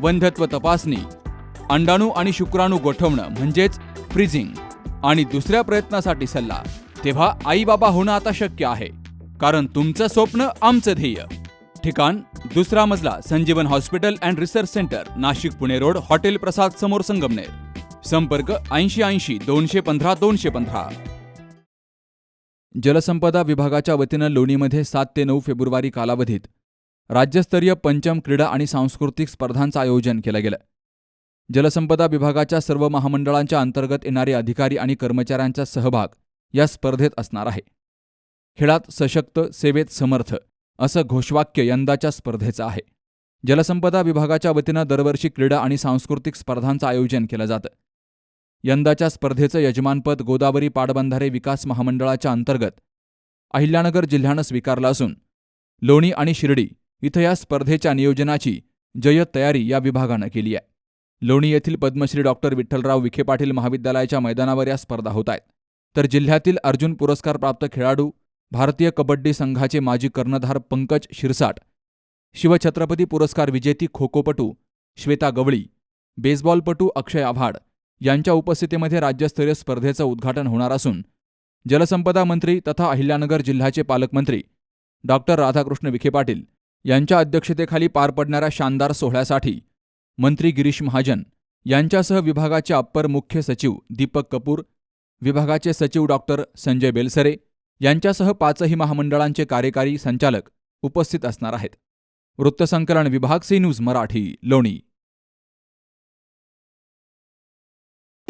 वंध्यत्व तपासणी अंडाणू आणि शुक्राणू गोठवणं म्हणजेच फ्रीजिंग आणि दुसऱ्या प्रयत्नासाठी सल्ला तेव्हा आई बाबा होणं आता शक्य आहे कारण तुमचं स्वप्न आमचं ध्येय. ठिकाण दुसरा मजला Sanjeevan hospital and research centre Nashik Pune road hotel Prasad समोर संगमनेर. संपर्क ऐंशी ऐंशी दोनशे पंधरा दोनशे पंधरा. जलसंपदा विभागाच्या वतीनं लोणीमध्ये सात ते नऊ फेब्रुवारी कालावधीत राज्यस्तरीय पंचम क्रीडा आणि सांस्कृतिक स्पर्धांचं आयोजन केलं गेलं. जलसंपदा विभागाच्या सर्व महामंडळांच्या अंतर्गत येणारे अधिकारी आणि कर्मचाऱ्यांचा सहभाग या स्पर्धेत असणार आहे. खेळात सशक्त सेवेत समर्थ असं घोषवाक्य यंदाच्या स्पर्धेचं आहे. जलसंपदा विभागाच्या वतीनं दरवर्षी क्रीडा आणि सांस्कृतिक स्पर्धांचं आयोजन केलं जातं. यंदाच्या स्पर्धेचं यजमानपद गोदावरी पाटबंधारे विकास महामंडळाच्या अंतर्गत अहिल्यानगर जिल्ह्यानं स्वीकारलं असून लोणी आणि शिर्डी इथं या स्पर्धेच्या नियोजनाची जय्यत तयारी या विभागानं केली आहे. लोणी येथील पद्मश्री डॉक्टर विठ्ठलराव विखे पाटील महाविद्यालयाच्या मैदानावर या स्पर्धा होत आहेत. तर जिल्ह्यातील अर्जुन पुरस्कार प्राप्त खेळाडू भारतीय कबड्डी संघाचे माजी कर्णधार पंकज शिरसाट शिवछत्रपती पुरस्कार विजेती खोखोपटू श्वेता गवळी बेसबॉलपटू अक्षय आव्हाड यांच्या उपस्थितीमध्ये राज्यस्तरीय स्पर्धेचं उद्घाटन होणार असून जलसंपदा मंत्री तथा अहिल्यानगर जिल्ह्याचे पालकमंत्री डॉक्टर राधाकृष्ण विखे पाटील यांच्या अध्यक्षतेखाली पार पडणाऱ्या शानदार सोहळ्यासाठी मंत्री गिरीश महाजन यांच्यासह विभागाचे अप्पर मुख्य सचिव दीपक कपूर विभागाचे सचिव डॉक्टर संजय बेलसरे यांच्यासह पाचही महामंडळांचे कार्यकारी संचालक उपस्थित असणार आहेत. वृत्तसंकलन विभाग सी न्यूज मराठी लोणी.